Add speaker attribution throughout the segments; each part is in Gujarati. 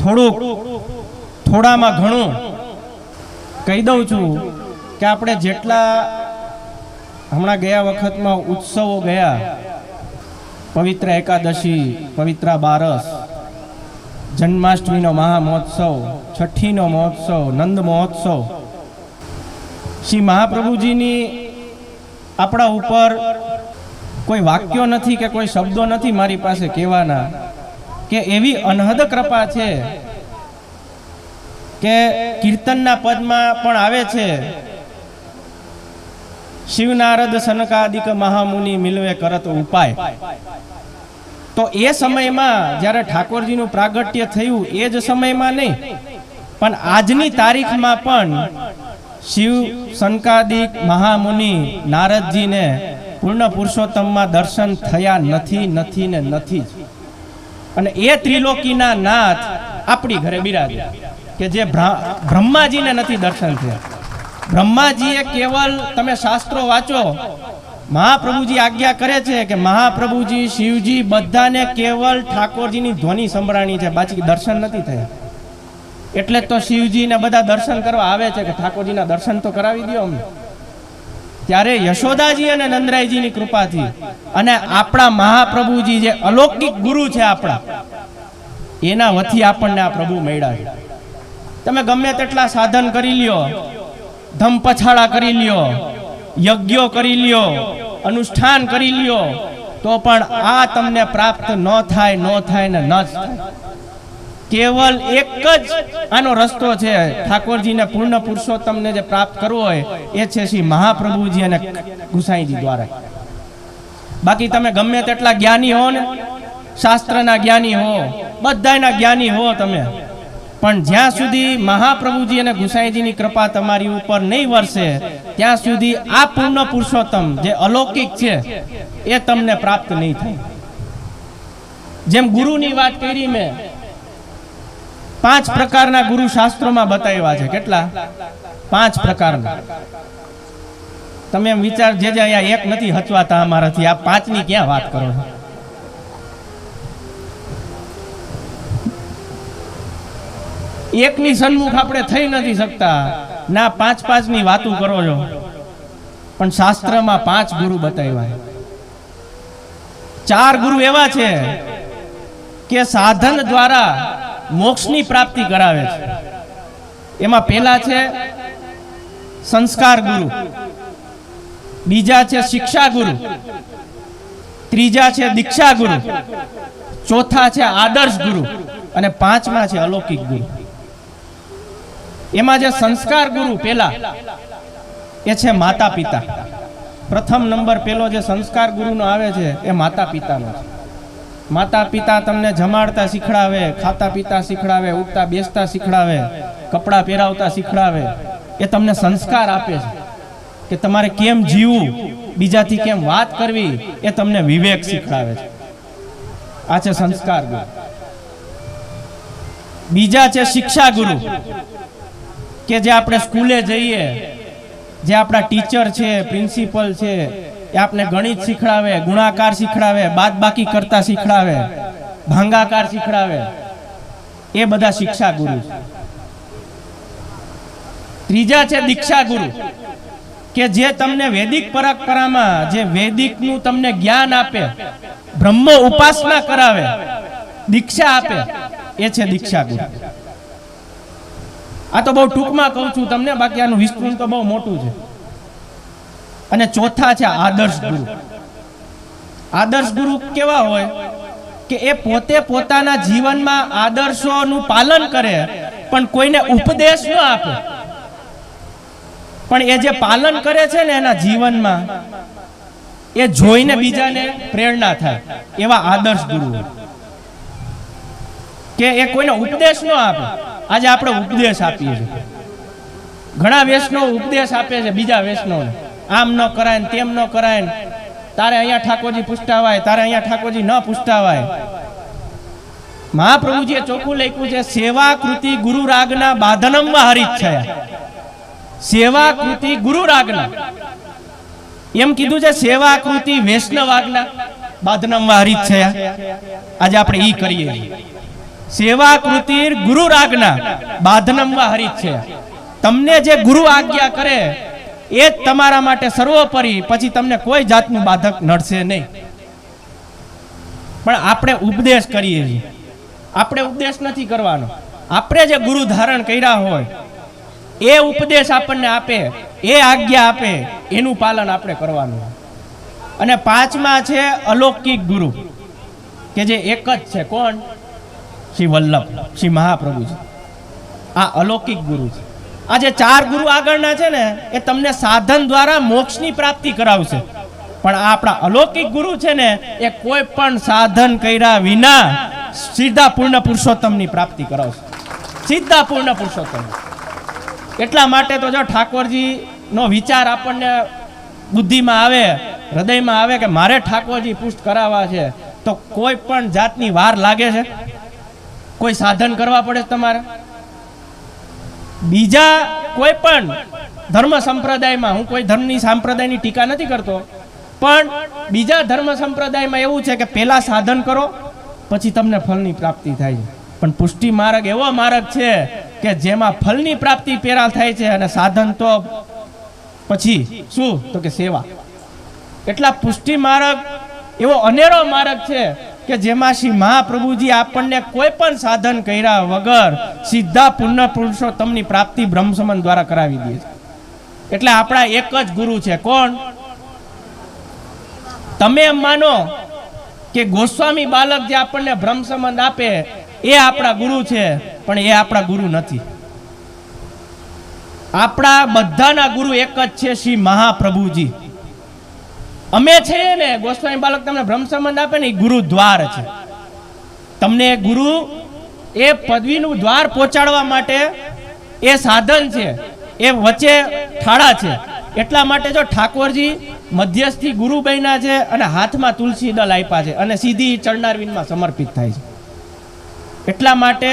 Speaker 1: થોડુંક, થોડામાં ઘણું કહી દઉં છું કે આપણે જેટલા હમણાં ગયા વખતમાં ઉત્સવો ગયા, પવિત્ર એકાદશી, પવિત્ર બારસ, જન્માષ્ટમીનો મહામહોત્સવ, છઠ્ઠીનો મહોત્સવ, નંદ મહોત્સવ, શ્રી મહાપ્રભુજીની આપણા ઉપર કોઈ વાક્યો નથી કે કોઈ શબ્દો નથી મારી પાસે કહેવાના. કે એવી અનહદ કૃપા છે કે કીર્તનના પદમાં પણ આવે છે. શિવનારદ સનકાદિક મહામુનિ મિલવે કરત ઉપાય. તો એ સમયમાં જ્યારે ઠાકોરજીનું પ્રાગટ્ય થયું, એ જ સમયમાં નહીં, પણ આજની તારીખમાં પણ શિવ સનકાદિક મહામુનિ નારદજીને પૂર્ણ પુરુષોત્તમમાં દર્શન થયા નથી નથી ને નથી જ. અને એ ત્રિલોકીના નાથ આપણી ઘરે બિરાજે કે જે બ્રહ્માજીને નથી દર્શન થયા. બ્રહ્માજીએ કેવલ, તમે શાસ્ત્રો વાંચો, મહાપ્રભુજી આજ્ઞા કરે છે કે મહાપ્રભુજી, શિવજી બધાને કેવલ ઠાકોરજીની ધ્વનિ સંભળાણી છે, બાકી દર્શન નથી થયા. એટલે તો શિવજીને બધા દર્શન કરવા આવે છે કે ઠાકોરજીના દર્શન તો કરાવી દો અમને. ત્યારે યશોદાજી અને નંદરાયજીની કૃપાથી અને આપણા મહાપ્રભુજી જે અલૌકિક ગુરુ છે આપણા, એના વથી આપણને આ પ્રભુ મળ્યા છે. તમે ગમે તેટલા સાધન કરી લ્યો ધમ પછાડા કરી લ્યો, યજ્ઞો કરી લ્યો, અનુષ્ઠાન કરી લ્યો, તો પણ આ તમને પ્રાપ્ત ન થાય ન થાય ને ન થાય. કેવલ એક જ આનો રસ્તો છે. ઠાકોરજીને પૂર્ણ પુરુષોત્તમને જે પ્રાપ્ત કરવો હોય, એ છે શ્રી મહાપ્રભુજી અને ગુસાઈજી દ્વારા. બાકી તમે ગમે તેટલા જ્ઞાની હો ને, શાસ્ત્રના જ્ઞાની હો બધાના જ્ઞાની હો તમે. પણ જ્યાં સુધી મહાપ્રભુજી અને ગુસાઈજીની કૃપા તમારી ઉપર નહીં વરસે, ત્યાં સુધી આ પૂર્ણ પુરુષોત્તમ જે અલૌકિક છે, એ તમને પ્રાપ્ત નહીં થાય. જેમ ગુરુની વાત કરી મેં પાંચ પ્રકારના ગુરુ શાસ્ત્રોમાં બતાવ્યા છે. કેટલા? પાંચ પ્રકારના. તમે એમ વિચાર, જે જે અહીંયા એક નથી હચવાતા અમારાથી, આ પાંચની ક્યાં વાત કરો? એકની સન્મુખ આપણે થઈ નથી શકતા. ના, પાંચ પાંચની વાતો કરો છો. પણ શાસ્ત્રમાં પાંચ ગુરુ બતાવ્યા ચાર ગુરુ એવા છે કે સાધન દ્વારા મોક્ષની પ્રાપ્તિ કરાવે છે. એમાં પહેલા છે સંસ્કાર ગુરુ. બીજા છે શિક્ષા ગુરુ. ત્રીજા છે દીક્ષા ગુરુ. ચોથા છે આદર્શ ગુરુ. અને પાંચમા છે અલૌકિક ગુરુ. એમાં જે સંસ્કાર ગુરુ પેલા એ છે માતા પિતા પ્રથમ નંબર પેલો જે સંસ્કાર ગુરુનો આવે છે, એ માતા પિતાનો છે. માતા પિતા તમને જમાડતા શીખડાવે ખાતા પીતા શીખડાવે, ઉઠતા, બેસતા શીખડાવે, કપડાં પહેરાવતા શીખડાવે. એ તમને સંસ્કાર આપે છે કે તમારે કેમ જીવવું, બીજાથી કેમ વાત કરવી, એ તમને વિવેક શીખડાવે છે. આ છે સંસ્કાર ગુરુ. બીજા છે શિક્ષા ગુરુ. કે જે આપણે સ્કૂલે જઈએ, જે આપણા ટીચર છે, પ્રિન્સિપલ છે એ આપણે ગણિત શીખડાવે, ગુણાકાર શીખડાવે બાદ બાકી કરતા શીખડાવે, ભાંગાકાર શીખડાવે. એ બધા શિક્ષા ગુરુ ત્રીજા છે દીક્ષા ગુરુ. કે જે તમને વૈદિક પરંપરામાં જે વૈદિકનું તમને જ્ઞાન આપે, બ્રહ્મ ઉપાસના કરાવે, દીક્ષા આપે, એ છે દીક્ષા ગુરુ. આ તો બહુ ટૂંકમાં કહું છું તમને, બાકી આનું વિસ્તૃત તો બહુ મોટું છે. અને ચોથા છે આદર્શ ગુરુ. આદર્શ ગુરુ કેવા હોય કે એ પોતે પોતાના જીવનમાં આદર્શોનું પાલન કરે, પણ કોઈને ઉપદેશ ન આપે. પણ એ જે પાલન કરે છે ને એના જીવનમાં, એ જોઈને બીજાને પ્રેરણા થાય, એવા આદર્શ ગુરુ કે એ કોઈને ઉપદેશ ન આપે. આજે આપણે ઉપદેશ આપીએ છીએ. ઘણા વૈષ્ણવ ઉપદેશ આપે છે, બીજા વૈષ્ણવને. આમ ન કરાય ને તેમ ન કરાય ને. તારે અહીંયા ઠાકોરજી પુષ્ટાવાય, તારે અહીંયા ઠાકોરજી ન પુષ્ટાવાય. મહાપ્રભુજીએ ચોખ્ખું લખ્યું છે, સેવા કૃતિ ગુરુ રાગના બાધનમમાં હરિત છે સેવા કૃતિ ગુરુ રાગના. એમ કીધું છે, સેવા કૃતિ વૈષ્ણવ આજ્ઞા બાધનમ હરિત છે આજે આપણે ઈ કરીએ સેવા કૃતિ ગુરુ રાગના બાધનમવા હરિત છે તમને જે ગુરુ આજ્ઞા કરે એ જ તમારા માટે સર્વોપરી. પછી તમને કોઈ જાતનું બાધક નડશે નહીં. પણ આપણે ઉપદેશ કરીએ છીએ. આપણે ઉપદેશ નથી કરવાનો. આપણે જે ગુરુ ધારણ કર્યા હોય, એ ઉપદેશ આપણને આપે, એ આજ્ઞા આપે, એનું પાલન આપણે કરવાનું. અને પાંચમા છે અલૌકિક ગુરુ, કે જે એક જ છે. કોણ? શ્રી વલ્લભ, શ્રી મહાપ્રભુજી. આ અલૌકિક ગુરુ છે. આ જે ચાર ગુરુ આગળના છે ને, એ તમને સાધન દ્વારા મોક્ષની પ્રાપ્તિ કરાવશે. પણ આપણા અલૌકિક ગુરુ છે ને, એ કોઈ પણ સાધન કર્યા વિના સીધા પૂર્ણ પુરુષોત્તમની પ્રાપ્તિ કરાવશે. સીધા પૂર્ણ પુરુષોત્તમ. એટલા માટે તો જો ઠાકોરજી નો વિચાર આપણને બુદ્ધિમાં આવે, હૃદયમાં આવે કે મારે ઠાકોરજી પુષ્ટ કરાવવા છે, તો કોઈ પણ જાતની વાર લાગે છે? કોઈ સાધન કરવા પડે તમારે? બીજા કોઈ પણ ધર્મ સંપ્રદાયમાં, હું કોઈ ધર્મની સંપ્રદાયની ટીકા નથી કરતો, પણ બીજા ધર્મ સંપ્રદાયમાં એવું છે કે પહેલા સાધન કરો, પછી તમને ફળની પ્રાપ્તિ થાય છે. પણ પુષ્ટિ માર્ગ એવો માર્ગ છે કે જેમાં ફળની પ્રાપ્તિ પહેલા થાય છે અને સાધન તો પછી શું? તો કે સેવા. એટલા પુષ્ટિ માર્ગ, એવો અનેરો માર્ગ છે કે જેમાં શ્રી મહાપ્રભુજી આપણને કોઈ પણ સાધન કર્યા વગર સીધા પૂર્ણ પુરુષોત્તમની પ્રાપ્તિ બ્રહ્મસમન દ્વારા કરાવી દે છે. એટલે આપણા એક જ ગુરુ છે. કોણ? તમે એમ માનો કે ગોસ્વામી બાલક જે આપણને બ્રહ્મ સંબંધ આપે, એ આપણા ગુરુ છે, પણ એ આપણા ગુરુ નથી. આપણા બધાના ગુરુ એક જ છે શ્રી મહાપ્રભુજી. અમે છે ને, ગોસ્વામી બાલક તમને બ્રહ્મ સંબંધ આપે ને, એ ગુરુ દ્વાર છે. તમને ગુરુ એ પદવીનું દ્વાર પહોંચાડવા માટે એ સાધન છે, એ વચ્ચે ઠાળા છે. એટલા માટે જો ઠાકોરજી મધ્યસ્થી ગુરુ બન્યા છે અને હાથમાં તુલસી દલ આપ્યા છે અને સીધી ચરણારવિંદમાં સમર્પિત થાય છે. એટલા માટે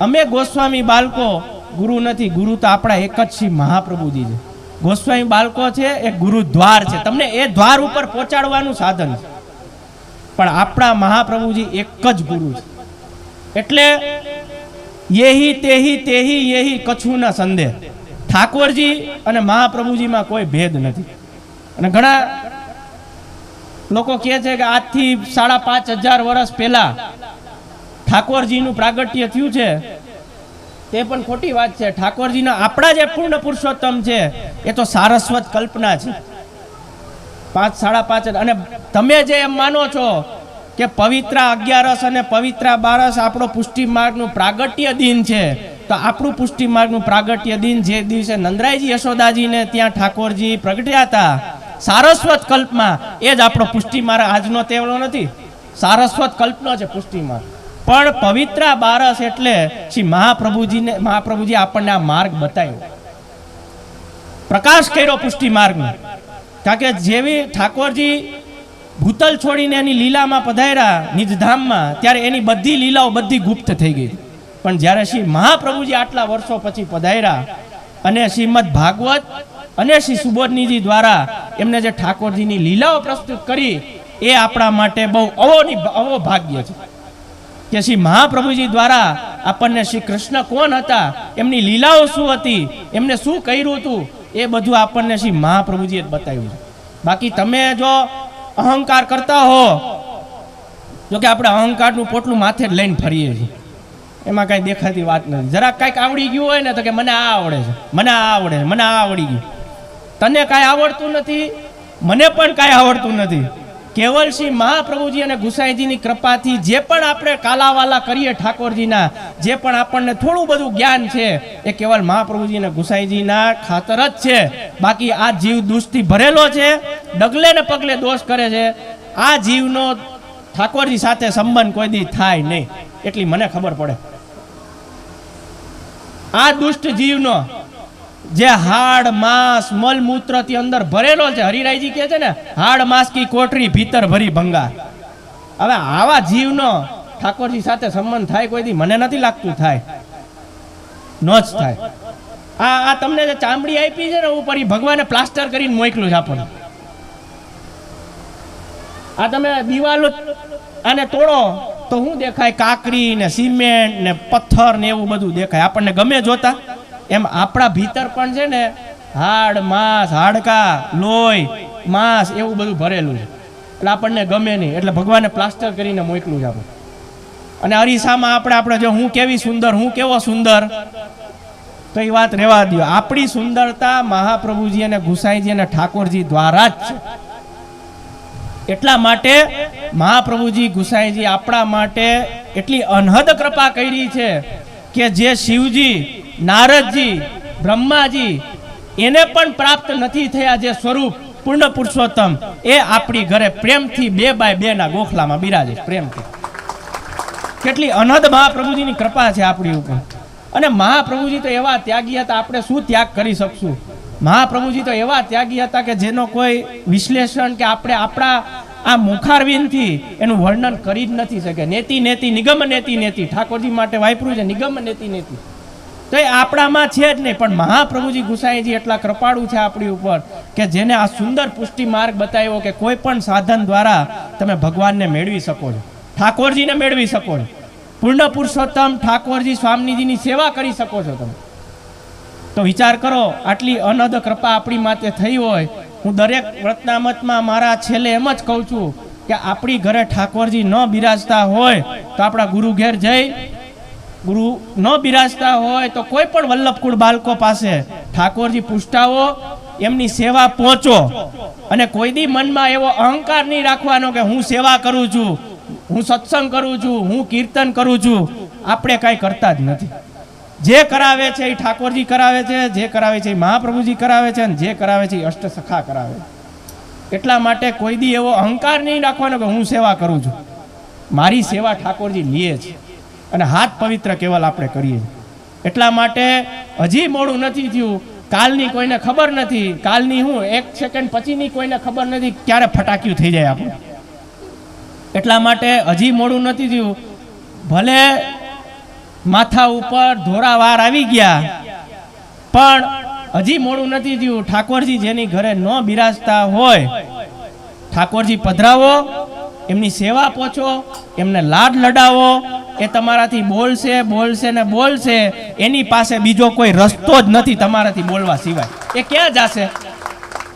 Speaker 1: અમે ગોસ્વામી બાળકો, ગુરુ નથી, ગુરુ તો આપણા એક જ શ્રી મહાપ્રભુજી છે. ગોસ્વામી બાળકો છે એ ગુરુદ્વાર છે. તમને એ દ્વાર ઉપર પહોંચાડવાનું સાધન પણ આપણા મહાપ્રભુજી એક જ ગુરુ છે. એટલે યેહી તેહી તેહી યેહી કછુના સંદેહ. ઠાકોરજી અને મહાપ્રભુજીમાં કોઈ ભેદ નથી. અને ઘણા લોકો કહે છે કે આજથી સાડા પાંચ હજાર વર્ષ પહેલા ઠાકોરજીનું પ્રાગટ્ય થયું છે. તે પણ ખોટી વાત છે. ઠાકોરજીના આપણા જે પૂર્ણ પુરુષોત્તમ છે એ તો સારસ્વત કલ્પના છે. પાંચ, સાડા પાંચ અને તમે જે એમ માનો છો કે પવિત્ર અગિયારસ અને પવિત્ર બારસ આપણો પુષ્ટિ માર્ગનું પ્રાગટ્ય દિન છે, તો આપણું પુષ્ટિ માર્ગનું પ્રાગટ્ય દિન જે દિવસે નંદરાયજી યશોદાજીને ત્યાં ઠાકોરજી પ્રગટ્યા હતા, સારસ્વત કલ્પમાં એ જ આપણો પુષ્ટિ માર્ગ આજનો તેવડો નથી. સારસ્વત કલ્પનો છે પુષ્ટિ માર્ગ પણ પવિત્ર બારસ એટલે શ્રી મહાપ્રભુજીને મહાપ્રભુજી આપણને આ માર્ગ બતાવ્યો. પ્રકાશ કર્યો પુષ્ટિ માર્ગનો. કારણ કે જેવી ઠાકોરજી ભૂતલ છોડીને એની લીલામાં પધાર્યા નિજધામમાં, ત્યારે એની બધી લીલાઓ બધી ગુપ્ત થઈ ગઈ. પણ જ્યારે શ્રી મહાપ્રભુજી આટલા વર્ષો પછી પધાર્યા અને શ્રીમદ ભાગવત અને શ્રી સુબોધનીજી દ્વારા એમને જે ઠાકોરજીની લીલાઓ પ્રસ્તુત કરી, એ આપણા માટે બહુ અવોની અવો ભાગ્ય છે. કે શ્રી મહાપ્રભુજી દ્વારા આપણને શ્રી કૃષ્ણ કોણ હતા, એમની લીલાઓ શું હતી, એમને શું કર્યું હતું એ બધું આપણને શ્રી મહાપ્રભુજીએ જ બતાવ્યું છે. બાકી તમે જો અહંકાર કરતા હો, જો કે આપણે અહંકારનું પોટલું માથે જ લઈને ફરીએ છીએ. એમાં કાંઈ દેખાતી વાત નથી. જરાક કાંઈક આવડી ગયું હોય ને તો કે મને આ આવડે છે, મને આ આવડે છે, મને આ આવડી ગયું. તને કાંઈ આવડતું નથી, મને પણ કાંઈ આવડતું નથી. કેવલ શ્રી મહાપ્રભુજી અને ગુસાઈજીની કૃપાથી જે પણ આપણે કાલાવાલા કરીએ ઠાકોરજીના, જે પણ આપણને થોડું બધું જ્ઞાન છે, એ કેવલ મહાપ્રભુજી અને ગુસાઈજીના ખાતર જ છે. બાકી આ જીવ દુષ્ટથી ભરેલો છે, ડગલે ને પગલે દોષ કરે છે. આ જીવનો ઠાકોરજી સાથે સંબંધ કોઈ દી થાય નહીં. એટલી મને ખબર પડે. આ દુષ્ટ જીવનો જે હાડ, માંસ મલમૂત્રથી અંદર ભરેલો છે. હરિરાયજી કહે છે ને, હાડ, માંસ કી કોટરી, ભીતર ભરી ભંગાર. હવે આવા જીવનો ઠાકોરજી સાથે સંબંધ થાય કોઈ દી, મને નથી લાગતું થાય. ન જ થાય. આ આ તમને જે ચામડી આપી છે ને ઉપર ઈ ભગવાને પ્લાસ્ટર કરીને મોકલું છે આપણને. આ તમે દિવાલો આને તોડો, તો શું દેખાય? કાકરી ને સિમેન્ટ ને પથ્થર ને એવું બધું દેખાય. આપણને ગમે જોતા. એમ આપણા ભીતર પણ છે ને, હાડ, માંસ, હાડકા, લોહી, માંસ એવું બધું ભરેલું છે. એટલે આપણને ગમે નહીં. એટલે ભગવાને પ્લાસ્ટર કરીને મોકલું છે આપણે અને અરીસામાં આપણે આપણે જો હું કેવી સુંદર, હું કેવો સુંદર, તો એ વાત રહેવા દો આપણી સુંદરતા મહાપ્રભુજી અને ગુસાઈજી અને ઠાકોરજી દ્વારા જ છે. એટલા માટે મહાપ્રભુજી, ગુસાઈજી આપણા માટે એટલી અનહદ કૃપા કરી છે કે જે શિવજી નારદજી, બ્રહ્માજી, એને પણ પ્રાપ્ત નથી થયા જે સ્વરૂપ પૂર્ણ પુરુષોત્તમ, એ આપણી ઘરે પ્રેમથી બે બાય બે ના ગોખલામાં બિરાજે પ્રેમથી. કેટલી અનહદ મહાપ્રભુજીની કૃપા છે આપણી ઉપર. અને મહાપ્રભુજી તો એવા ત્યાગી હતા, આપણે શું ત્યાગ કરી શકશું? મહાપ્રભુજી તો એવા ત્યાગી હતા કે જેનો કોઈ વિશ્લેષણ કે આપણે આપણા આ મુખારવિંદથી એનું વર્ણન કરી જ નથી શકે નેતિ નેતિ, નિગમ, નેતિ નેતિ. ઠાકોરજી માટે વાપર્યું છે, નિગમ, નેતિ નેતિ. તો એ આપણામાં છે જ નહીં. પણ મહાપ્રભુજી ગુસાઈજી એટલા કૃપાળુ છે આપણી ઉપર કે જેને આ સુંદર પુષ્ટિ માર્ગ બતાવ્યો કે કોઈ પણ સાધન દ્વારા તમે ભગવાનને મેળવી શકો છો. ઠાકોરજીને મેળવી શકો છો. પૂર્ણ પુરુષોત્તમ ઠાકોરજી સ્વામીજીની સેવા કરી શકો છો તમે. તો વિચાર કરો, આટલી અનદ કૃપા આપણી માટે થઈ હોય, હું દરેક વ્રતનામતમાં મારા છેલ્લે એમ જ કહું છું કે આપણી ઘરે ઠાકોરજી ન બિરાજતા હોય તો આપણા ગુરુ ઘેર જઈ ગુરુ ન બિરાજતા હોય તો કોઈ પણ વલ્લભકુળ બાળકો પાસે ઠાકોરજી પૂછતાઓ એમની સેવા પહોંચો. અને કોઈ દી મનમાં એવો અહંકાર નહીં રાખવાનો કે હું સેવા કરું છું, હું સત્સંગ કરું છું, હું કીર્તન કરું છું. આપણે કાંઈ કરતા જ નથી. જે કરાવે છે એ ઠાકોરજી કરાવે છે, જે કરાવે છે એ મહાપ્રભુજી કરાવે છે, અને જે કરાવે છે એ અષ્ટસખા કરાવે. એટલા માટે કોઈ દી એવો અહંકાર નહીં રાખવાનો કે હું સેવા કરું છું. મારી સેવા ઠાકોરજી લે છે. અને હાથ પવિત્ર કેવલ આપણે કરીએ. એટલા માટે હજી મોડું નથી થયું. કાલની કોઈને ખબર નથી. કાલની હું એક સેકન્ડ પછીની કોઈને ખબર નથી ક્યારે ફટાક્યું થઈ જાય આપણે. એટલા માટે હજી મોડું નથી થયું. ભલે માથા ઉપર ધોરા વાર આવી ગયા, પણ હજી મોડું નથી થયું. ઠાકોરજી જેની ઘરે ન બિરાજતા હોય, ઠાકોરજી પધરાવો, એમની સેવા પહોંચો, એમને લાડ લડાવો એ તમારાથી બોલશે બોલશે ને બોલશે, એની પાસે બીજો કોઈ રસ્તો જ નથી તમારાથી બોલવા સિવાય. એ ક્યાં જશે?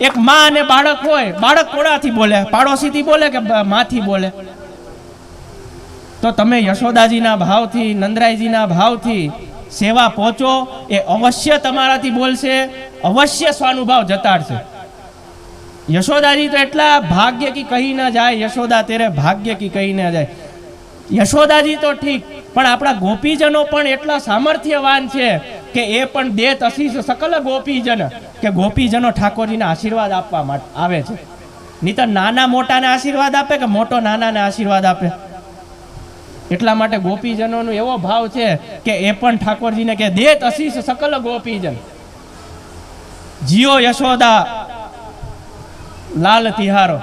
Speaker 1: એક માં અને બાળક હોય, બાળક કોણાથી બોલે? પાડોશીથી બોલે કે માથી બોલે? તો તમે યશોદાજીના ભાવથી, નંદરાયજીના ભાવથી સેવા પહોંચો, એ અવશ્ય તમારાથી બોલશે, અવશ્ય સ્વાનુભાવ જતાડશે. યશોદાજી તો એટલા ભાગ્ય કી કહી ન જાય, યશોદા તેરે ભાગ્ય કી કહી ના જાય. યશોદાજી તો ઠીક, પણ આપણા ગોપીજનો પણ એટલા સામર્થ્યવાન છે કે એ પણ દેત અશીષ સકલ ગોપીજન, કે ગોપીજનો ઠાકોરજીને આશીર્વાદ આપવા માટે આવે છે. નહીં તો નાના મોટાને આશીર્વાદ આપે કે મોટો નાનાને આશીર્વાદ આપે? એટલા માટે ગોપીજનોનો એવો ભાવ છે કે એ પણ ઠાકોરજીને કે દેત અશીષ સકલ ગોપીજન. જીઓ યશોદા, લાલ તિહારો.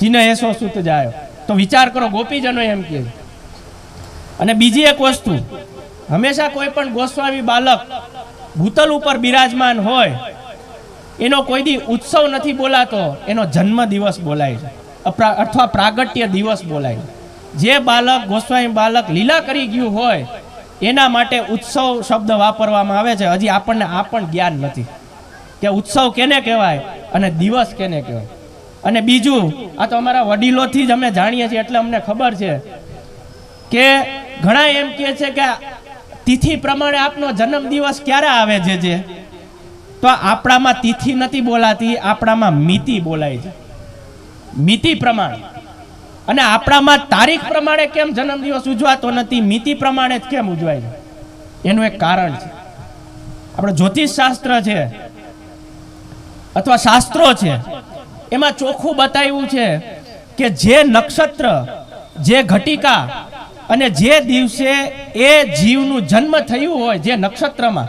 Speaker 1: જીને એસો સુત જાય. તો વિચાર કરો, ગોપીજનો એમ કે અને બીજી એક વસ્તુ, હંમેશા કોઈ પણ ગોસ્વામી બાલક ભૂતલ ઉપર બિરાજમાન હોય, એનો કોઈ દી ઉત્સવ નથી બોલાતો, એનો જન્મ દિવસ બોલાય છે. અથવા પ્રાગટ્ય દિવસ બોલાય છે. જે બાલક, ગોસ્વામી બાલક લીલા કરી ગયું હોય, એના માટે ઉત્સવ શબ્દ વાપરવામાં આવે છે. હજી આપણને આ પણ જ્ઞાન નથી. કે ઉત્સવ કેને કહેવાય અને દિવસ કેને કહેવાય. અને બીજું, આ તો અમારા વડીલોથી જ અમે જાણીએ છીએ એટલે અમને ખબર છે કે ઘણા એમ કહે છે કે તિથિ પ્રમાણે આપનો જન્મ દિવસ ક્યારે આવે છે જે? તો આપણામાં તિથિ નથી બોલાતી, આપણામાં મિતિ બોલાય છે. મિતિ પ્રમાણે. અને આપણામાં તારીખ પ્રમાણે કેમ જન્મદિવસ ઉજવાતો નથી, મિતિ પ્રમાણે જ કેમ ઉજવાય છે? એનું એક કારણ છે. આપણે જ્યોતિષ શાસ્ત્ર છે, અથવા શાસ્ત્રો છે એમાં ચોખ્ખું બતાવ્યું છે કે જે નક્ષત્ર, જે ઘટિકા અને જે દિવસે એ જીવનું જન્મ થયું હોય જે નક્ષત્રમાં,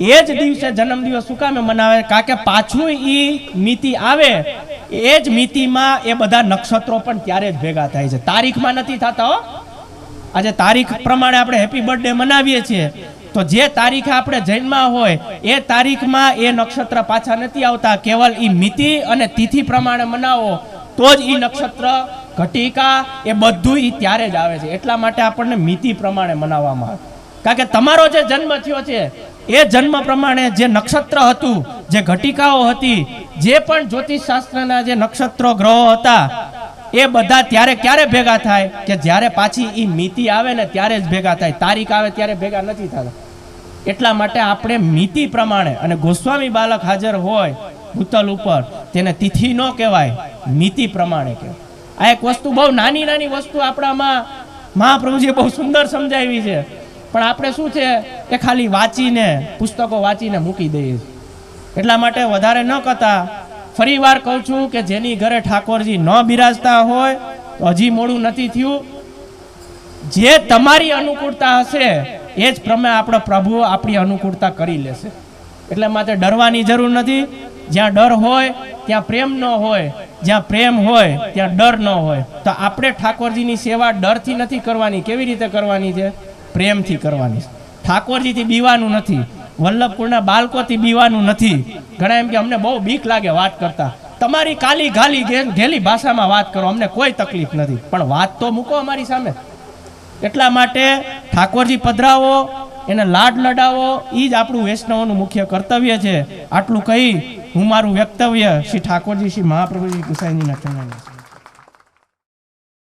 Speaker 1: એ જ દિવસે જન્મદિવસ શું કામે મનાવે? કારણ કે પાછું એ મિતિ આવે, એ જ મિતિમાં એ બધા નક્ષત્રો પણ ત્યારે જ ભેગા થાય છે. તારીખમાં નથી થતા હો. આજે તારીખ પ્રમાણે આપણે હેપી બર્થડે મનાવીએ છીએ. તો જે તારીખે આપણે જન્મા હોય, એ તારીખમાં એ નક્ષત્ર પાછા નથી આવતા. કેવલ એ મિતિ અને તિથિ પ્રમાણે મનાવો, તો જ એ નક્ષત્ર ઘટિકા, એ બધું એ ત્યારે જ આવે છે. એટલા માટે આપણને મિતિ પ્રમાણે મનાવવામાં આવે. કારણ કે તમારો જે જન્મ થયો છે, એ જન્મ પ્રમાણે જે નક્ષત્ર હતું, જે ઘટિકાઓ હતી, જે પણ જ્યોતિષ શાસ્ત્રના જે નક્ષત્રો ગ્રહો હતા એ બધા ત્યારે ક્યારે ભેગા થાય? કે જ્યારે પાછી એ મિતિ આવે ને ત્યારે જ ભેગા થાય. તારીખ આવે ત્યારે ભેગા નથી થતા. એટલા માટે આપણે મિતિ પ્રમાણે અને ગોસ્વામી બાલક હાજર હોય ભૂતલ ઉપર, તેને તિથિ ન કહેવાય, મિતિ પ્રમાણે કહેવાય. આ એક વસ્તુ બહુ નાની નાની વસ્તુ આપણામાં મહાપ્રભુજીએ બહુ સુંદર સમજાવી છે. પણ આપણે શું છે? એ ખાલી વાંચીને, પુસ્તકો વાંચીને મૂકી દઈએ. એટલા માટે વધારે ન કરતા ફરી વાર કહું છું કે જેની ઘરે ઠાકોરજી ન બિરાજતા હોય, તો હજી મોડું નથી થયું. જે તમારી અનુકૂળતા હશે, એ જ પ્રમાણે આપણો પ્રભુ આપણી અનુકૂળતા કરી લેશે. એટલે માટે ડરવાની જરૂર નથી. જ્યાં ડર હોય, ત્યાં પ્રેમ ન હોય, જ્યાં પ્રેમ હોય, ત્યાં ડર ન હોય. તો આપણે ઠાકોરજીની સેવા ડરથી નથી કરવાની. કેવી રીતે કરવાની છે? પ્રેમથી કરવાની છે. ઠાકોરજીથી બીવાનું નથી. વલ્લભપુરના બાળકોથી બીવાનું નથી. ઘણા એમ કે અમને બહુ બીક લાગે વાત કરતા. તમારી કાલી ગાલી ઘેલી ભાષામાં વાત કરો, અમને કોઈ તકલીફ નથી. પણ વાત તો મૂકો અમારી સામે. એટલા માટે ઠાકોરજી પધરાવો, એને લાડ લડાવો એ જ આપણું વૈષ્ણવોનું મુખ્ય કર્તવ્ય છે. આટલું કહી હું મારું વક્તવ્ય શ્રી ઠાકોરજી, શ્રી મહાપ્રભુજી ગુસાઈજીના ચરણોમાં